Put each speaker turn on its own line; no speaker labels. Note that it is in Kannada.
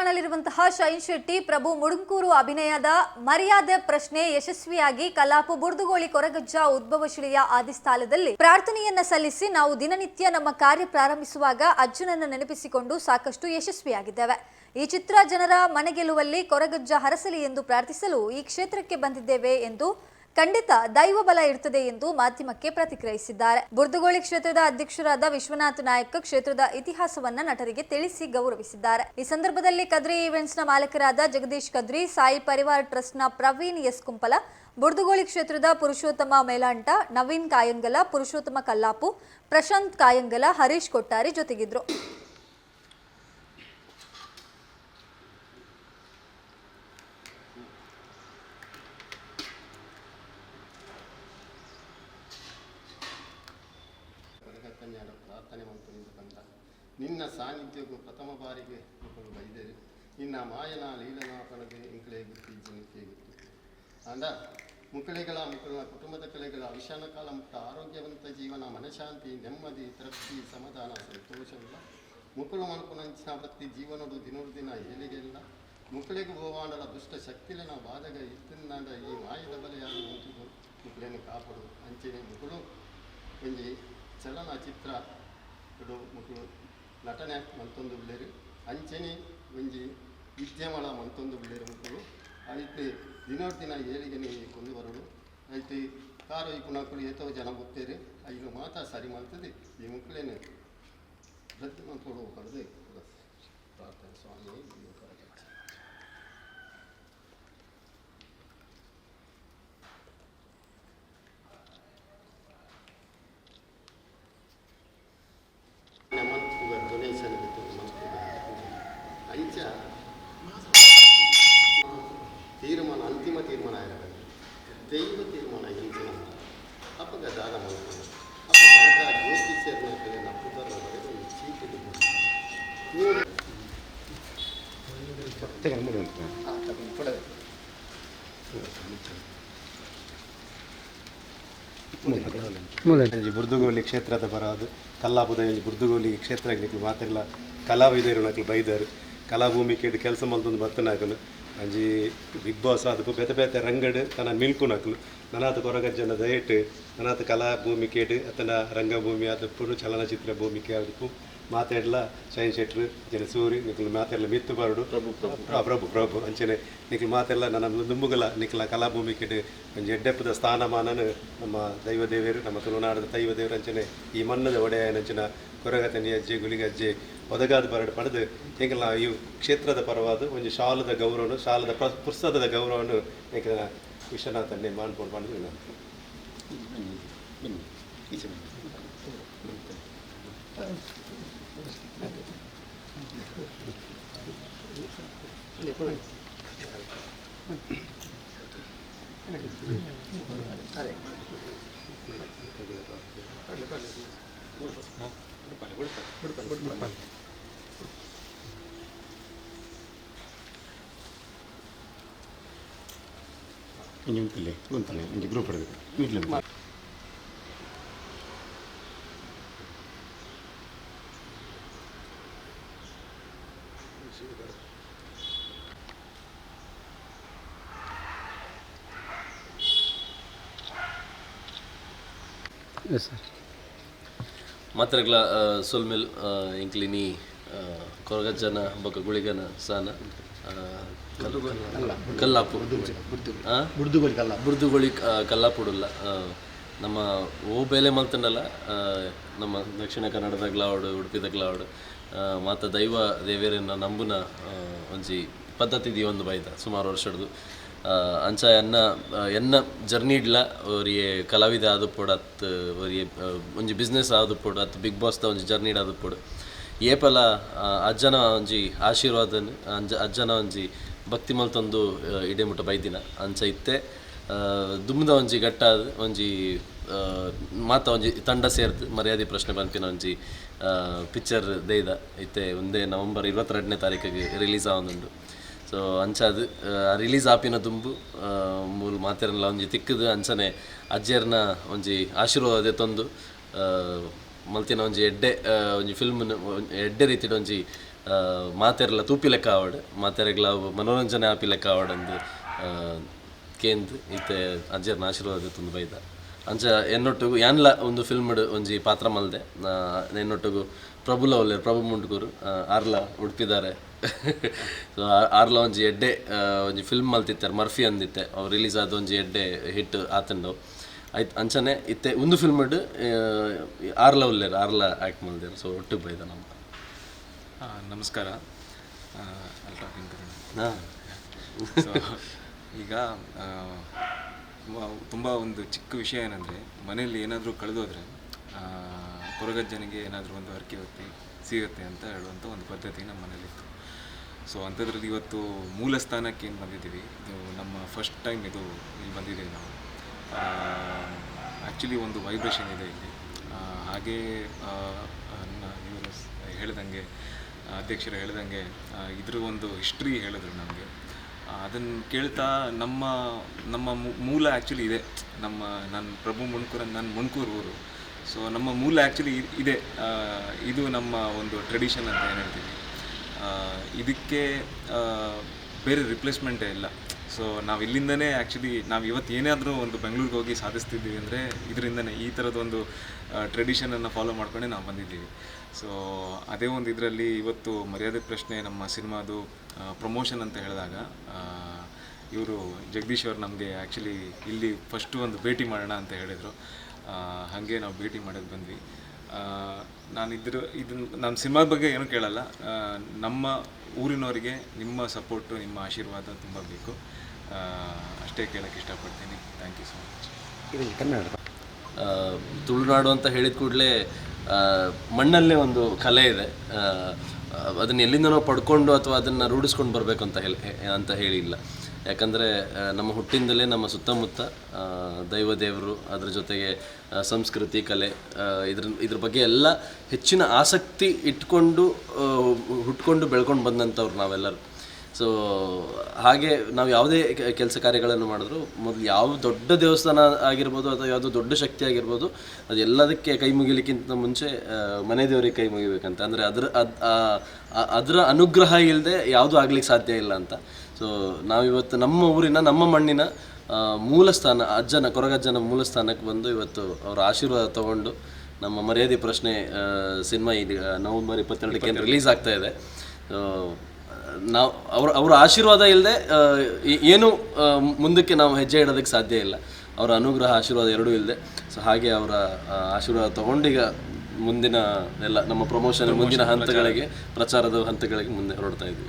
ಕಾಣಲಿರುವಂತಹ ಶೈನ್ ಶೆಟ್ಟಿ, ಪ್ರಭು ಮುಡುಂಕೂರು ಅಭಿನಯದ ಮರ್ಯಾದೆ ಪ್ರಶ್ನೆ ಯಶಸ್ವಿಯಾಗಿ ಕಲಾಪ ಬುರ್ದುಗೋಳಿ ಕೊರಗಜ್ಜ ಉದ್ಭವಶಿಲೆಯ ಆದಿಸ್ಥಾನದಲ್ಲಿ ಪ್ರಾರ್ಥನೆಯನ್ನ ಸಲ್ಲಿಸಿ ನಾವು ದಿನನಿತ್ಯ ನಮ್ಮ ಕಾರ್ಯ ಪ್ರಾರಂಭಿಸುವಾಗ ಅರ್ಜುನನ ನೆನಪಿಸಿಕೊಂಡು ಸಾಕಷ್ಟು ಯಶಸ್ವಿಯಾಗಿದ್ದೇವೆ. ಈ ಚಿತ್ರ ಜನರ ಮನೆಗೆಲ್ಲುವಲ್ಲಿ ಕೊರಗಜ್ಜ ಹರಸಲಿ ಎಂದು ಪ್ರಾರ್ಥಿಸಲು ಈ ಕ್ಷೇತ್ರಕ್ಕೆ ಬಂದಿದ್ದೇವೆ ಎಂದು ಖಂಡಿತ ದೈವ ಬಲ ಇರ್ತದೆ ಎಂದು ಮಾಧ್ಯಮಕ್ಕೆ ಪ್ರತಿಕ್ರಿಯಿಸಿದ್ದಾರೆ. ಬುರ್ದುಗೋಳಿ ಕ್ಷೇತ್ರದ ಅಧ್ಯಕ್ಷರಾದ ವಿಶ್ವನಾಥ್ ನಾಯಕ್ ಕ್ಷೇತ್ರದ ಇತಿಹಾಸವನ್ನ ನಟರಿಗೆ ತಿಳಿಸಿ ಗೌರವಿಸಿದ್ದಾರೆ. ಈ ಸಂದರ್ಭದಲ್ಲಿ ಕದ್ರಿ ಈವೆಂಟ್ಸ್ನ ಮಾಲಕರಾದ ಜಗದೀಶ್ ಕದ್ರಿ, ಸಾಯಿ ಪರಿವಾರ್ ಟ್ರಸ್ಟ್ನ ಪ್ರವೀಣ್ ಎಸ್ ಕುಂಪಲ, ಬುರ್ದುಗೋಳಿ ಕ್ಷೇತ್ರದ ಪುರುಷೋತ್ತಮ ಮೇಲಾಂಟ ನವೀನ್ ಕಾಯಂಗಲ, ಪುರುಷೋತ್ತಮ ಕಲ್ಲಾಪು, ಪ್ರಶಾಂತ್ ಕಾಯಂಗಲ, ಹರೀಶ್ ಕೊಟ್ಟಾರಿ ಜೊತೆಗಿದ್ರು.
ಪ್ರಾರ್ಥನೆ ಕಂಡ ನಿನ್ನ ಸಾನ್ನಿಧ್ಯಕ್ಕೂ ಪ್ರಥಮ ಬಾರಿಗೆ ಮಕ್ಕಳು ಬೈದರು, ನಿನ್ನ ಮಾಯನ ಲೀಲನ ಕಣಗೆ ಇಂಕಳೆ ಗುತ್ತಿ ಜನಕ್ಕೆ ಗುತ್ತು. ಅಂದ ಮುಕಳೆಗಳ ಮಕ್ಕಳ, ಕುಟುಂಬದ ಕಲೆಗಳ, ವಿಷಾನ ಕಾಲ ಮುಕ್ತ, ಆರೋಗ್ಯವಂತ ಜೀವನ, ಮನಶಾಂತಿ, ನೆಮ್ಮದಿ, ತೃಪ್ತಿ, ಸಮಾಧಾನ ಸಂತೋಷವಿಲ್ಲ ಮುಕ್ಕಳು ಮನಕುನಂಚಿನ ವೃತ್ತಿ ಜೀವನದು ದಿನೋ ದಿನ ಏಳಿಗೆಲ್ಲ ಮುಕ್ಕಳಿಗೆ ಭಗವಾನರ ದುಷ್ಟ ಶಕ್ತಿಲಿನ ಬಾಧಗ ಇತ್ತಿಂದಾಂಡ ಈ ಮಾಯದ ಬಲೆಯಾಗಿ ನಿಂತಿದ್ದು ಮುಕ್ಕಳನ್ನು ಕಾಪಾಡು. ಅಂಚೆನೆ ಮುಕ್ಕಳು ಒಂಜಿ ಚಲನಚಿತ್ರ ಇಡು ಮಕ್ಕಳು ನಟನೆ ಮಂತೊಂದು ಬಿಳ್ಳೇರು ಅಂಚನೆ ಒಂಜಿ ವಿದ್ಯಮಳ ಮಂತೊಂದು ಬಿಳ್ಳೇರು ಮಕ್ಕಳು ಐತೆ ದಿನೋಡ್ ದಿನ ಏಳಿಗೆನೆ ಕೊಂಡು ಬರೋಡು ಐತೆ ಕಾರು ಈ ಪುನಕ್ಕಳು ಏತೋ ಜನ ಗೊತ್ತೇರಿ. ಈಗ ಮಾತ ಸರಿ ಮಾಡ್ತದೆ. ಈ ಮಕ್ಕಳೇನು ಪ್ರತಿ ಮಕ್ಕಳು ಅಂಚ ತೀರ್ಮಾನ, ಅಂತಿಮ ತೀರ್ಮಾನ ಆಗಿರಬೇಕು. ದೈವ ತೀರ್ಮಾನ ಇಂಚಿನ ಅಪಗ ದಾನ.
ಒಂಜಿ ಬುರ್ದುಗೋಲಿ ಕ್ಷೇತ್ರದ ಬರೋದು ಕಲ್ಲಾಪುದ ಒಂಜಿ ಬುರ್ದುಗೋಲಿ ಕ್ಷೇತ್ರ ಮಾತೆಲ್ಲ ಕಲಾವಿದರು ನಕಲು ಬೈದರು. ಕಲಾಭೂಮಿ ಕೇಡು ಕೆಲಸ ಮಲ್ತೊಂದು ಬರ್ತನಾಕಲು ಅಂಜಿ ಬಿಗ್ ಬಾಸ್ ಅದಕ್ಕೂ ಬೇತೆ ಬೇತೆ ರಂಗಡ್ ತನ ಮಿಲ್ಕು ನಕಲು ನನಾತ ಕೊರಗಜ್ಜನ ದಯಟ್ ನನಾತ ಕಲಾಭೂಮಿ ಕೇಡು ಅತನ ರಂಗಭೂಮಿ ಅದು ಪುರು ಚಲನಚಿತ್ರ ಭೂಮಿಕೆ ಅದಕ್ಕೂ ಮಾತಾಡಲ? ಶೈನ್ ಶೆಟ್ರು ಜನ ಸೂರಿ ನಿಖಲು ಮಾತೆಲ್ಲ ಮಿತ್ತು ಬರಡು. ಪ್ರಭು ಪ್ರಭು. ಪ್ರಭು ಪ್ರಭು ಅಂಚನೆ. ನಿಕ್ಲು ಮಾತೆಲ್ಲ ನನ್ನ ದುಂಬುಗಲ ನಿಖಲ ಕಲಾಭೂಮಿ ಕೆಡು ಒಂಜಿ ಎಡ್ಡೆಪ್ಪದ ಸ್ಥಾನಮಾನನು ನಮ್ಮ ದೈವ ದೇವರು ನಮ್ಮ ತುಳುನಾಡದ ದೈವ ದೇವರು ಅಂಚನೆ. ಈ ಮಣ್ಣದ ಒಡೆಯನಂಚಿನ ಕೊರಗತನಿ ಅಜ್ಜೆ ಗುಲಿಗಜ್ಜೆ ಒದಗಾದ ಬರಡು ಪಡೆದು ಹೇಗೆಲ್ಲ ಈ ಕ್ಷೇತ್ರದ ಪರವಾದ ಒಂದು ಶಾಲದ ಗೌರವನು ಶಾಲದ ಪ್ರ ಪುಸ್ತಕದ ಗೌರವನು ಈಗ ವಿಶ್ವನಾಥನ್ನೇ ಮಾಡ್ಕೊಂಡು ಮಾಡಿದ್ವಿ ನಾನು
Gracias.
ಎಸ್ ಸರ್ ಇಂಕ್ಲಿನಿ ಕೊರಗಜ್ಜನ ಬೊಕ ಗುಳಿಗನ ಸಾನ ಕಲ್ಲಾಪು. ಬುಡ್ದುಗೊಳಿ ಕಲ್ಲ ನಮ್ಮ ಓ ಬೇಲೆ ಮಲ್ತಂಡಲ್ಲ ನಮ್ಮ ದಕ್ಷಿಣ ಕನ್ನಡದಾಗ್ಲಾವಡು ಉಡುಪಿದಾಗ್ಲಾವಡು ಮಾತ ದೈವ ದೇವೇರನ್ನ ನಂಬುನ ಒಂಜಿ ಪದ್ಧತಿ ಒಂದು ಬೈದ ಸುಮಾರು ವರ್ಷದ್ದು ಅಂಚ ಎನ್ನ ಎನ್ನ ಜರ್ನಿ ಇಡ್ಲ ಒರಿಯೆ ಕಲಾವಿದ ಆದು ಅತ್ ಒರಿಯೆ ಒಂಜಿ ಬಿಸ್ನೆಸ್ ಆದು ಪೋಡು, ಅತ್ ಬಿಗ್ ಬಾಸ್ದ ಒಂಜಿ ಜರ್ನಿ ಆದು ಪೋಡು. ಏಪಲ ಅಜ್ಜನ ಒಂಜಿ ಆಶೀರ್ವಾದನ್ ಅಂಜ, ಅಜ್ಜನ ಒಂಜಿ ಭಕ್ತಿ ಮಲ್ತೊಂದು ಇಡೆ ಮುಟ್ಟ ಬೈದಿನ. ಅಂಚ ಇತ್ತೆ ದುಮ್ದ ಒಂಜಿ ಗಟ್ಟಾದ ಒಂಜಿ ಮಾತ ಒಂಜಿ ತಂಡ ಸೇರ್ದು, ಮರ್ಯಾದೆ ಪ್ರಶ್ನೆ ಬಂತಿನ ಒಂಜಿ ಪಿಕ್ಚರ್ ದೇಯ್ದ ಇತ್ತೆ ಒಂದೇ ನವೆಂಬರ್ ಇರುವತ್ತೆರಡನೇ ತಾರೀಕಿಗೆ ರಿಲೀಸ್ ಆವೊಂದುಂಡು ಸೊ ಅಂಚಾದು ರಿಲೀಸ್ ಆಪಿನ ದುಂಬು ಮೂಲ ಮಾತೆರನ್ಲ ಒಂಜಿ ತಿಕ್ಕದು ಅಂಚನೆ ಅಜ್ಜೆರ್ನ ಒಂಜಿ ಆಶೀರ್ವಾದ ತಂದು ಮಲ್ತಿನ ಒಂಜಿ ಎಡ್ಡೆ ಒಂಜಿ ಫಿಲ್ಮ್ ಎಡ್ಡೆ ರೀತಿಡ್ ಒಂಜಿ ಆ, ತೂಪಿ ಲೆಕ್ಕ ಆವಡ್ ಮಾತೆರೆಗ್ಲ ಮನೋರಂಜನೆ ಆಪಿಲೆಕ್ಕ ಆವಡ್ ಅಂದು ಆ, ಕೇಂದ್ ಇತ್ತೆ ಅಜ್ಜರ್ನ ಆಶೀರ್ವಾದ ತುಂಬ ಬೈದ. ಅಂಚ ಎನ್ನೊಟ್ಟು ಯಾನ್ಲ ಒಂದು ಫಿಲ್ಮ್ ಒಂಜಿ ಪಾತ್ರ ಮಲ್ದೆ ಎನ್ನೊಟ್ಟಿಗೂ ಪ್ರಭುಲ ಒಲ್ಲೆ ಪ್ರಭು ಮುಂಡ್ಕೂರು ಆ, ಆರ್ಲ ಉಡ್ಪಿದ್ದಾರೆ ಸೊ ಆರ್ಲ ಒಂಜಿ ಎಡ್ಡೆ ಒಂಜಿ ಫಿಲ್ಮ್ ಮಲ್ತಿತ್ತಾರೆ ಮರ್ಫಿ ಅಂದಿತ್ತೆ. ಅವ್ರು ರಿಲೀಸ್ ಆದ ಒಂಜಿ ಎಡ್ಡೆ ಹಿಟ್ ಆತಂಡು. ಆಯ್ತು ಅಂಚನೆ ಇತ್ತೆ ಒಂದು ಫಿಲ್ಮ್ ಇಡ್ ಆರ್ಲ ಉಲ್ಲೇರು ಆರ್ಲ ಆ್ಯಕ್ಟ್ ಮಲ್ದೇರು. ಸೊ ಒಟ್ಟು ಬೈದ ನಮ್ಮ
ನಮಸ್ಕಾರ. ಈಗ ತುಂಬ ಒಂದು ಚಿಕ್ಕ ವಿಷಯ ಏನಂದರೆ ಮನೆಯಲ್ಲಿ ಏನಾದರೂ ಕಳೆದೋದ್ರೆ ಕೊರಗಜ್ಜನಿಗೆ ಏನಾದರೂ ಒಂದು ಹರಕೆ ಹೊತ್ತಿ ಸಿಗುತ್ತೆ ಅಂತ ಹೇಳುವಂಥ ಒಂದು ಪದ್ಧತಿ ನಮ್ಮ ಮನೇಲಿತ್ತು ಸೊ ಅಂಥದ್ರಲ್ಲಿ ಇವತ್ತು ಮೂಲ ಸ್ಥಾನಕ್ಕೆ ಏನು ಬಂದಿದ್ದೀವಿ? ಇದು ನಮ್ಮ ಫಸ್ಟ್ ಟೈಮ್ ಇದು ಇಲ್ಲಿ ಬಂದಿದ್ದೀವಿ ನಾವು. ಆ್ಯಕ್ಚುಲಿ ಒಂದು ವೈಬ್ರೇಷನ್ ಇದೆ ಇಲ್ಲಿ. ಹಾಗೇ ಇವರು ಹೇಳ್ದಂಗೆ, ಅಧ್ಯಕ್ಷರು ಹೇಳ್ದಂಗೆ ಇದ್ರ ಒಂದು ಹಿಸ್ಟ್ರಿ ಹೇಳಿದ್ರು ನಮಗೆ. ಅದನ್ನು ಕೇಳ್ತಾ ನಮ್ಮ ನಮ್ಮ ಮೂಲ ಆ್ಯಕ್ಚುಲಿ ಇದೆ. ನಮ್ಮ ನನ್ನ ಪ್ರಭು ಮುಣ್ಕೂರ ನನ್ನ ಮುಣ್ಕೂರು ಊರು. ಸೊ ನಮ್ಮ ಮೂಲ ಆ್ಯಕ್ಚುಲಿ ಇದೆ. ಇದು ನಮ್ಮ ಒಂದು ಟ್ರೆಡಿಷನ್ ಅಂತ ಏನು ಹೇಳ್ತೀವಿ. ಇದಕ್ಕೆ ಬೇರೆ ರಿಪ್ಲೇಸ್ಮೆಂಟೇ ಇಲ್ಲ. ಸೊ ನಾವು ಇಲ್ಲಿಂದನೇ ಆ್ಯಕ್ಚುಲಿ ನಾವು ಇವತ್ತು ಏನಾದರೂ ಒಂದು ಬೆಂಗಳೂರಿಗೆ ಹೋಗಿ ಸಾಧಿಸ್ತಿದ್ದೀವಿ ಅಂದರೆ ಇದರಿಂದನೇ ಈ ಥರದೊಂದು ಟ್ರೆಡಿಷನನ್ನು ಫಾಲೋ ಮಾಡ್ಕೊಂಡೇ ನಾವು ಬಂದಿದ್ದೀವಿ. ಸೊ ಅದೇ ಒಂದು ಇದರಲ್ಲಿ ಇವತ್ತು ಮರ್ಯಾದೆ ಪ್ರಶ್ನೆ ನಮ್ಮ ಸಿನಿಮಾದು ಪ್ರಮೋಷನ್ ಅಂತ ಹೇಳಿದಾಗ ಇವರು ಜಗದೀಶ್ ಅವರು ನಮಗೆ ಆ್ಯಕ್ಚುಲಿ ಇಲ್ಲಿ ಫಸ್ಟು ಒಂದು ಭೇಟಿ ಮಾಡೋಣ ಅಂತ ಹೇಳಿದರು. ಹಾಗೆ ನಾವು ಭೇಟಿ ಮಾಡೋಕ್ಕೆ ಬಂದ್ವಿ. ನಾನು ಇದ್ರ ಇದನ್ನ ನಾನು ಸಿನಿಮಾದ ಬಗ್ಗೆ ಏನೂ ಕೇಳಲ್ಲ. ನಮ್ಮ ಊರಿನವರಿಗೆ ನಿಮ್ಮ ಸಪೋರ್ಟು ನಿಮ್ಮ ಆಶೀರ್ವಾದ ತುಂಬ ಬೇಕು. ಅಷ್ಟೇ ಕೇಳೋಕ್ಕೆ ಇಷ್ಟಪಡ್ತೀನಿ. Thank you so much
Kannada.
Tulunadu ಅಂತ ಹೇಳಿದ ಕೂಡಲೇ ಮಣ್ಣಲ್ಲೇ ಒಂದು ಕಲೆ ಇದೆ. ಅದನ್ನ ಎಲ್ಲಿಂದನೋ ಪಡ್ಕೊಂಡು ಅಥವಾ ಅದನ್ನು ರೂಢಿಸ್ಕೊಂಡು ಬರಬೇಕು ಅಂತ ಹೇಳಿ ಅಂತ ಹೇಳಿಲ್ಲ. ಯಾಕಂದರೆ ನಮ್ಮ ಹುಟ್ಟಿಂದಲೇ ನಮ್ಮ ಸುತ್ತಮುತ್ತ ದೈವ ದೇವರು, ಅದ್ರ ಜೊತೆಗೆ ಸಂಸ್ಕೃತಿ, ಕಲೆ ಇದ್ರ ಇದ್ರ ಬಗ್ಗೆ ಎಲ್ಲ ಹೆಚ್ಚಿನ ಆಸಕ್ತಿ ಇಟ್ಕೊಂಡು ಹುಟ್ಕೊಂಡು ಬೆಳ್ಕೊಂಡು ಬಂದಂಥವ್ರು ನಾವೆಲ್ಲರೂ. ಸೊ ಹಾಗೆ ನಾವು ಯಾವುದೇ ಕೆಲಸ ಕಾರ್ಯಗಳನ್ನು ಮಾಡಿದ್ರು, ಮೊದಲು ಯಾವ ದೊಡ್ಡ ದೇವಸ್ಥಾನ ಆಗಿರ್ಬೋದು ಅಥವಾ ಯಾವುದು ದೊಡ್ಡ ಶಕ್ತಿ ಆಗಿರ್ಬೋದು, ಅದು ಎಲ್ಲದಕ್ಕೆ ಕೈ ಮುಗಿಲಿಕ್ಕಿಂತ ಮುಂಚೆ ಮನೆ ದೇವರಿಗೆ ಕೈ ಮುಗಿಬೇಕಂತ. ಅಂದರೆ ಅದರ ಅದರ ಅನುಗ್ರಹ ಇಲ್ಲದೆ ಯಾವುದೂ ಆಗ್ಲಿಕ್ಕೆ ಸಾಧ್ಯ ಇಲ್ಲ ಅಂತ. ಸೊ ನಾವಿವತ್ತು ನಮ್ಮ ಊರಿನ ನಮ್ಮ ಮಣ್ಣಿನ ಮೂಲ ಸ್ಥಾನ ಅಜ್ಜನ ಕೊರಗಜ್ಜನ ಮೂಲ ಸ್ಥಾನಕ್ಕೆ ಬಂದು ಇವತ್ತು ಅವರ ಆಶೀರ್ವಾದ ತಗೊಂಡು ನಮ್ಮ ಮರ್ಯಾದೆ ಪ್ರಶ್ನೆ ಸಿನಿಮಾ ಇದು ನವೆಂಬರ್ ಇಪ್ಪತ್ತೆರಡಕ್ಕೆ ರಿಲೀಸ್ ಆಗ್ತಾ ಇದೆ. ಸೊ, ನಾವು ಅವ್ರ ಅವರ ಆಶೀರ್ವಾದ ಇಲ್ಲದೆ ಏನು ಮುಂದಕ್ಕೆ ನಾವು ಹೆಜ್ಜೆ ಇಡೋದಕ್ಕೆ ಸಾಧ್ಯ ಇಲ್ಲ. ಅವರ ಅನುಗ್ರಹ ಆಶೀರ್ವಾದ ಎರಡೂ ಇಲ್ಲದೆ ಸೊ ಹಾಗೆ ಅವರ ಆಶೀರ್ವಾದ ತಗೊಂಡೀಗ ಮುಂದಿನ ಎಲ್ಲ ನಮ್ಮ ಪ್ರಮೋಷನ್ ಮುಂದಿನ ಹಂತಗಳಿಗೆ ಪ್ರಚಾರದ ಹಂತಗಳಿಗೆ ಮುಂದೆ ಹೊರಡ್ತಾ ಇದ್ದೀವಿ.